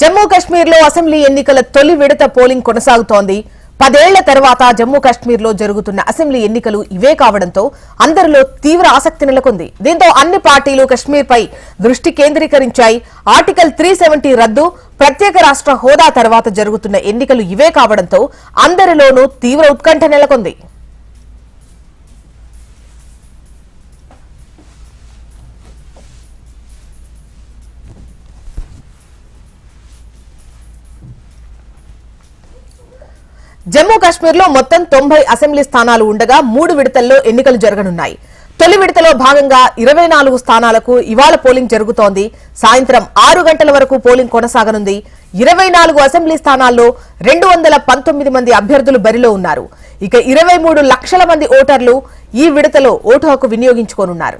జమ్మూ కాశ్మీర్లో అసెంబ్లీ ఎన్నికల తొలి విడత పోలింగ్ కొనసాగుతోంది. పదేళ్ళ తర్వాత జమ్మూ కాశ్మీర్లో జరుగుతున్న అసెంబ్లీ ఎన్నికలు ఇవే కావడంతో అందరిలో తీవ్ర ఆసక్తి నెలకొంది. దీంతో అన్ని పార్టీలు కశ్మీర్ పై దృష్టి కేంద్రీకరించాయి. ఆర్టికల్ త్రీ రద్దు ప్రత్యేక రాష్ట్ర హోదా తర్వాత జరుగుతున్న ఎన్నికలు ఇవే కావడంతో అందరిలోనూ తీవ్ర ఉత్కంఠ నెలకొంది. జమ్మూ కాశ్మీర్లో మొత్తం తొంభై అసెంబ్లీ స్థానాలు ఉండగా మూడు విడతల్లో ఎన్నికలు జరగనున్నాయి. తొలి విడతలో భాగంగా ఇరవై నాలుగు స్థానాలకు ఇవాళ పోలింగ్ జరుగుతోంది. సాయంత్రం ఆరు గంటల వరకు పోలింగ్ కొనసాగనుంది. ఇరవై నాలుగు అసెంబ్లీ స్థానాల్లో రెండు వందల పంతొమ్మిది మంది అభ్యర్థులు బరిలో ఉన్నారు. ఇక ఇరవై మూడు లక్షల మంది ఓటర్లు ఈ విడతలో ఓటు హక్కు వినియోగించుకోనున్నారు.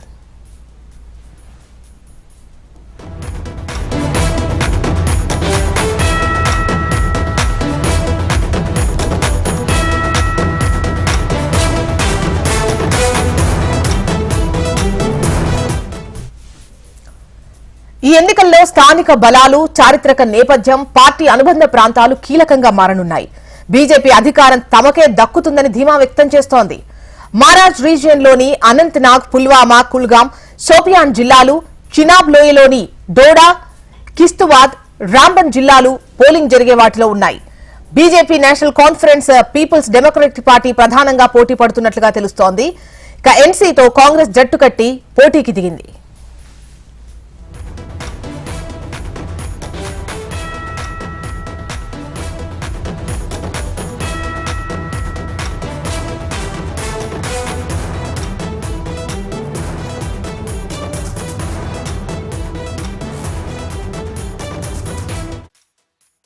ఈ ఎన్నికల్లో స్థానిక బలాలు చారిత్రక నేపథ్యం పార్టీ అనుబంధ ప్రాంతాలు కీలకంగా మారనున్నాయి. బీజేపీ అధికారం తమకే దక్కుతుందని ధీమా వ్యక్తం చేస్తోంది. మారాజ్ రీజియన్లోని అనంతనాగ్ పుల్వామా కుల్గాం సోపియాన్ జిల్లాలు చినాబ్ లోయలోని డోడా కిస్తువాద్ రాంబన్ జిల్లాలు పోలింగ్ జరిగే వాటిలో ఉన్నాయి. BJP national conference peoples democratic party ప్రధానంగా పోటీ పడుతున్నట్లుగా తెలుస్తోంది. ఇక ఎన్సీతో కాంగ్రెస్ జట్టు కట్టి పోటీకి దిగింది.